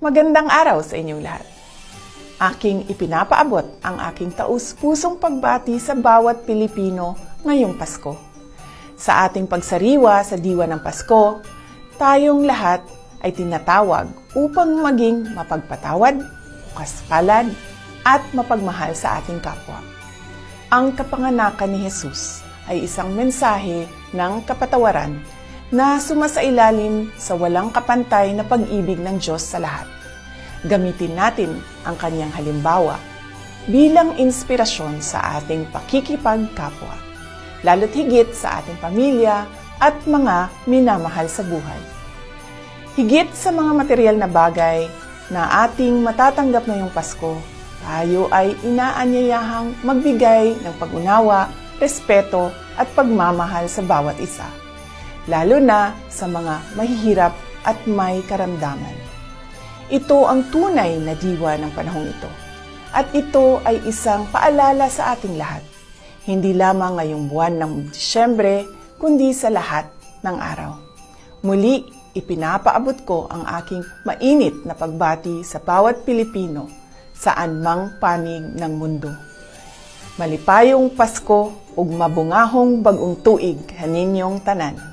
Magandang araw sa inyong lahat. Aking ipinapaabot ang aking taus-pusong pagbati sa bawat Pilipino ngayong Pasko. Sa ating pagsariwa sa diwa ng Pasko, tayong lahat ay tinatawag upang maging mapagpatawad, kaspalad, at mapagmahal sa ating kapwa. Ang kapanganakan ni Jesus ay isang mensahe ng kapatawaran na sumasailalim sa walang kapantay na pag-ibig ng Diyos sa lahat. Gamitin natin ang kanyang halimbawa bilang inspirasyon sa ating pakikipagkapwa, lalo't higit sa ating pamilya at mga minamahal sa buhay. Higit sa mga material na bagay na ating matatanggap ngayong Pasko, tayo ay inaanyayahang magbigay ng pag-unawa, respeto at pagmamahal sa bawat isa, lalo na sa mga mahihirap at may karamdaman. Ito ang tunay na diwa ng panahong ito. At ito ay isang paalala sa ating lahat, hindi lamang ngayong buwan ng Disyembre, kundi sa lahat ng araw. Muli, ipinapaabot ko ang aking mainit na pagbati sa bawat Pilipino saan mang panig ng mundo. Malipayong Pasko ug mabungahong bagong tuig kaninyong tanan.